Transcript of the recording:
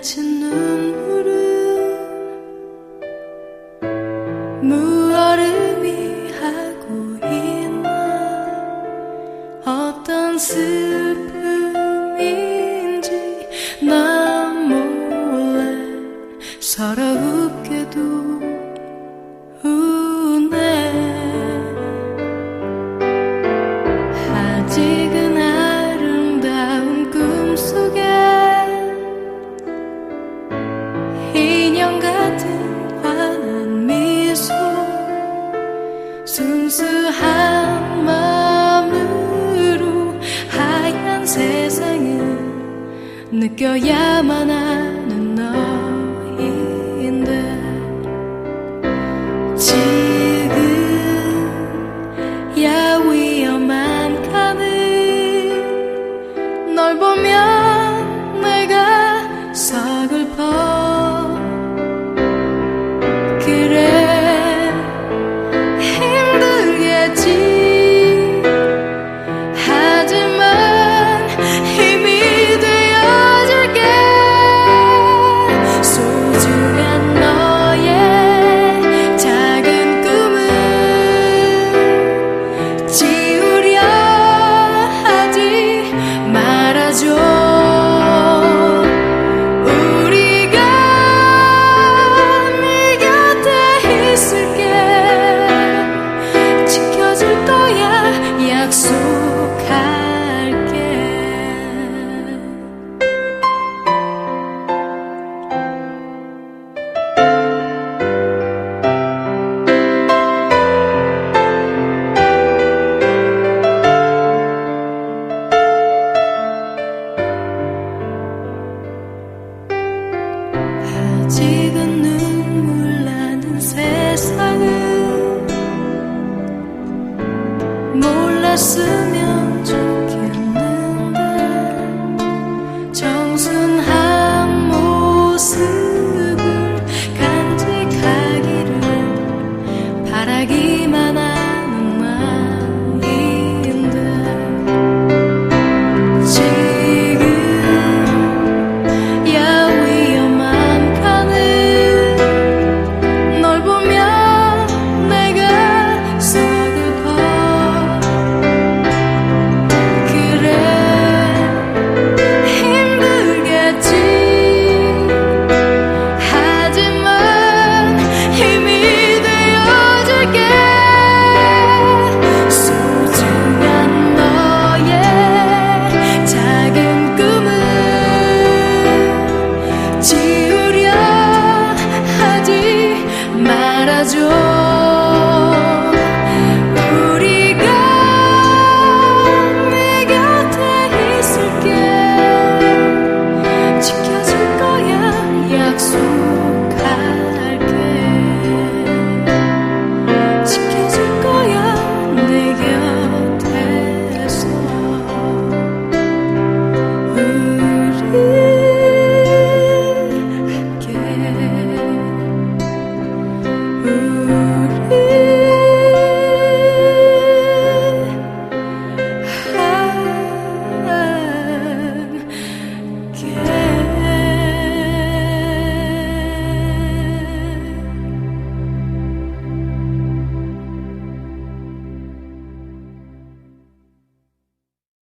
맺힌 눈 느껴야만 하 쓰면 좋겠는데 정순한 모습을 간직하기를 바라기만 하 지우려 하지 말아줘.